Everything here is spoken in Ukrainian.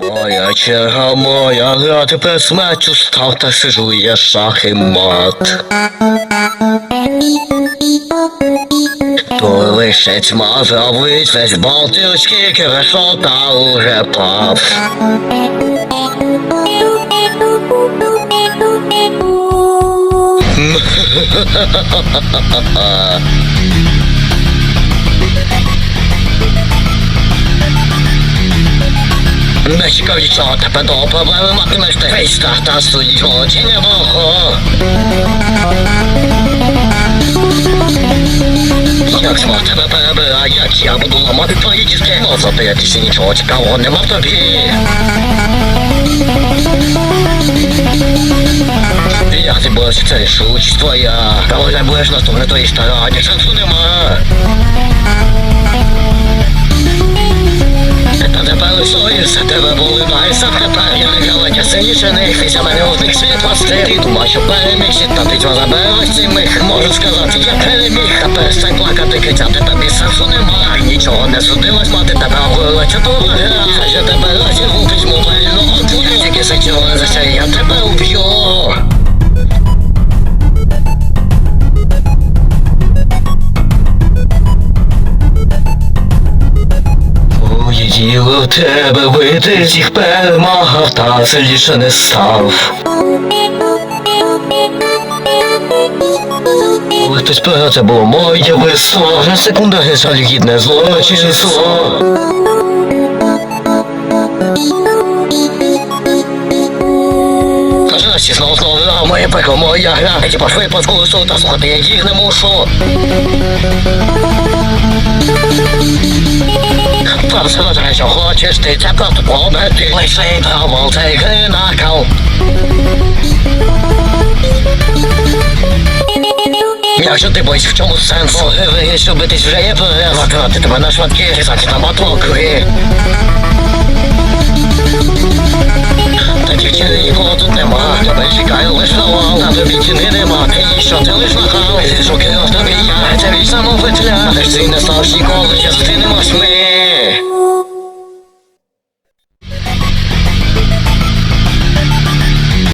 Моя черга, моя гра, тепер смерть устав та сижу я шах і мат. То лише тьма зробить весь балтійський крешота уже пав. Нічого, тебе до проблеми матимеш ти. Весь та стоїть волочення мого. Як зма тебе перебирає, я буду ламати твої дітки. Ну, задивитися нічого цікавого нема в тобі. Як ти будеш це шучість твоя? Та вже будеш наступне твої старання, шансу нема. Вися мене у власти що перемігся, та ти заберешся мих. Можу сказати, я переміг, а перестань плакати, кричати тобі сенсу нема. Нічого не судилось, мати тебе обрила чудова гра. Хай же тебе розірву письмо вільно Отвуди, тільки сичого за це я тебе уб'ю Діло в тебе бити, всіх перемагав, та сильніше не став. Коли хтось пера, це було моє весло, вже секунда жалюгідне злочинство. Кажи, знову знову гра, моє пекло, моя гра. Эти пошли по курсу, та слухати я їх не мушу. Правда, що хочеш, ти це просто. Лише правил цей гри. Якщо ти боїш, в чому сенс? Гри, що битись вже є перерва. Тебе на швидкі, різати на мотокри. Та дівчини нікого тут нема. Тебе чекає лиш навал. На тобі ціни нема. І що ти лиш нахал? Жуки на тобі я. Це вічна мов петля. Ти ж ти не став ніколи, я ти не зустрінемось ми.